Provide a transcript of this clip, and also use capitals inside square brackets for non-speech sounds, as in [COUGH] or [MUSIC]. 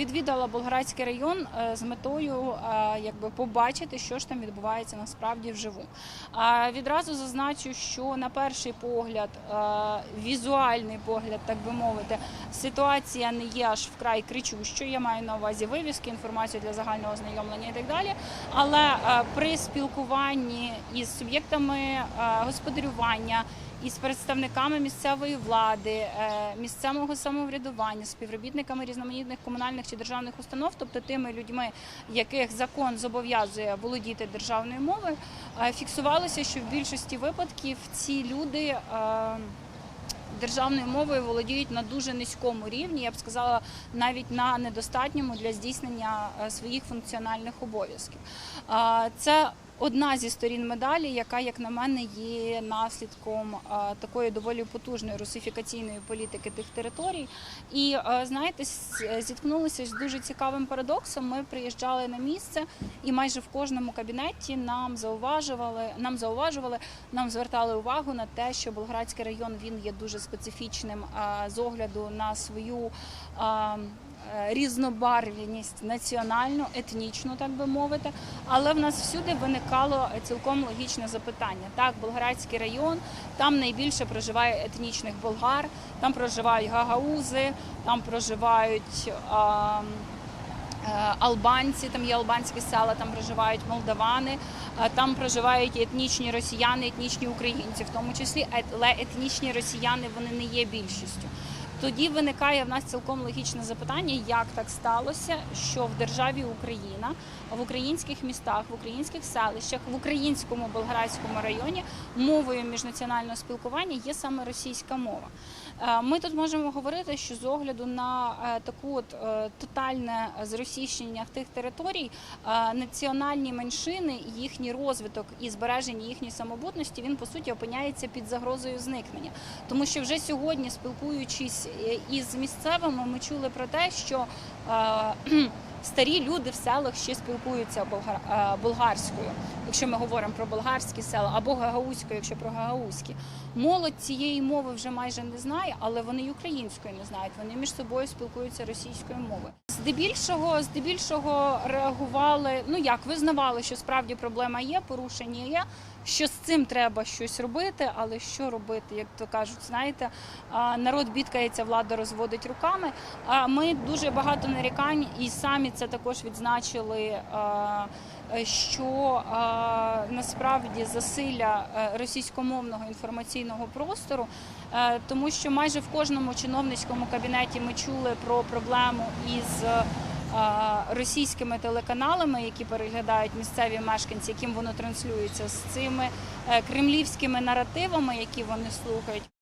відвідала Болградський район е, з метою е, якби побачити, що ж там відбувається насправді вживу. Відразу зазначу, що на перший погляд, е, візуальний погляд, так би мовити, ситуація не є аж вкрай кричущою. Я маю на увазі вивіски, інформацію для загального ознайомлення і так далі. Але при спілкуванні із суб'єктами господарювання. Із представниками місцевої влади, е, місцевого самоврядування, співробітниками різноманітних комунальних чи державних установ, тобто тими людьми, яких закон зобов'язує володіти державною мовою, е, фіксувалося, що в більшості випадків ці люди. е, Державною мовою володіють на дуже низькому рівні, я б сказала, навіть на недостатньому для здійснення своїх функціональних обов'язків. Це одна зі сторін медалі, яка, як на мене, є наслідком такої доволі потужної русифікаційної політики тих територій. І е, знаєте, зіткнулися з дуже цікавим парадоксом. Ми приїжджали на місце, і майже в кожному кабінеті нам зауважували, нам зауважували, нам звертали увагу на те, що Болградський район він є дуже специфічним з огляду на свою. Е, Різнобарвіність національну, етнічну, так би мовити, але в нас всюди виникало цілком логічне запитання. Так, Болградський район, там найбільше проживає етнічних болгар, там проживають гагаузи, там проживають. А, Е, Албанці, там є албанські села, там проживають молдавани, е, там проживають етнічні росіяни, етнічні українці, в тому числі, але етнічні росіяни вони не є більшістю. Тоді виникає в нас цілком логічне запитання, як так сталося, що в державі Україна, в українських містах, в українських селищах, в українському Болградському районі мовою міжнаціонального спілкування є саме російська мова. Е, Ми тут можемо говорити, що з огляду на е, таку от е, тотальне зросійщення тих територій, національні меншини, їхній розвиток і збереження їхньої самобутності, він по суті опиняється під загрозою зникнення. Тому що вже сьогодні, спілкуючись із місцевими, ми чули про те, що [CLEARS THROAT] старі люди в селах ще спілкуються болгарською, якщо ми говоримо про болгарські села, або гагаузькою, якщо про гагаузькі. Молодь цієї мови вже майже не знає, але вони й українською не знають. Вони між собою спілкуються російською мовою. Здебільшого, здебільшого реагували. Ну як визнавали, що справді проблема є, порушення є. Що з цим треба щось робити, але що робити, як то кажуть, знаєте, народ бідкається, влада розводить руками. А ми дуже багато нарікань, і самі це також відзначили. Що насправді засилля е, російськомовного інформаційного простору, е, тому що майже в кожному чиновницькому кабінеті ми чули про проблему із е, російськими телеканалами, які переглядають місцеві мешканці, яким воно транслюється, з цими кремлівськими наративами, які вони слухають.